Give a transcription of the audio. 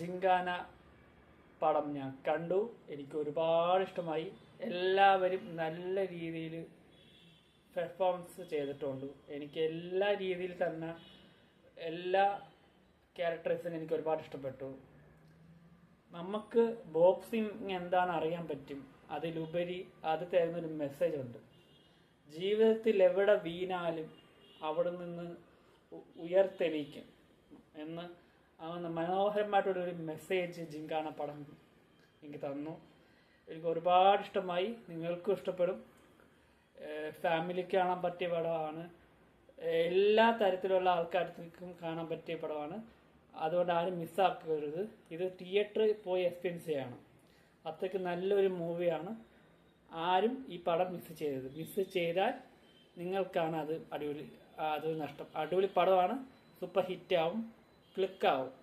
ജിങ്കാന പടം ഞാൻ കണ്ടു. എനിക്ക് ഒരുപാട് ഇഷ്ടമായി. എല്ലാവരും നല്ല രീതിയിൽ പെർഫോമൻസ് ചെയ്തിട്ടുണ്ട്. എനിക്ക് എല്ലാ രീതിയിൽ തന്നെ എല്ലാ ക്യാരക്ടേഴ്സിനും എനിക്ക് ഒരുപാട് ഇഷ്ടപ്പെട്ടു. നമുക്ക് ബോക്സിംഗ് എന്താണ് അറിയാൻ പറ്റും. അതിലുപരി അത് തരുന്നൊരു മെസ്സേജ് ഉണ്ട്. ജീവിതത്തിൽ എവിടെ വീണാലും അവിടെ നിന്ന് ഉയർത്തെണീക്കും എന്ന് മനോഹരമായിട്ടുള്ളൊരു മെസ്സേജ് ജിങ്കാണ പടം എനിക്ക് തന്നു. എനിക്ക് ഒരുപാട് ഇഷ്ടമായി. നിങ്ങൾക്കും ഇഷ്ടപ്പെടും. ഫാമിലിക്ക് കാണാൻ പറ്റിയ പടമാണ്. എല്ലാ തരത്തിലുള്ള ആൾക്കാർക്കും കാണാൻ പറ്റിയ പടമാണ്. അതുകൊണ്ട് ആരും മിസ്സാക്കരുത് ഇത് തിയേറ്ററിൽ പോയി എക്സ്പീരിയൻസ് ചെയ്യണം. അത്രയ്ക്ക് നല്ലൊരു മൂവിയാണ് ആരും ഈ പടം മിസ് ചെയ്തത് മിസ് ചെയ്താൽ നിങ്ങൾക്കാണ് അത് അടിപൊളി അത് നഷ്ടം. അടിപൊളി പടമാണ്. Super hit click out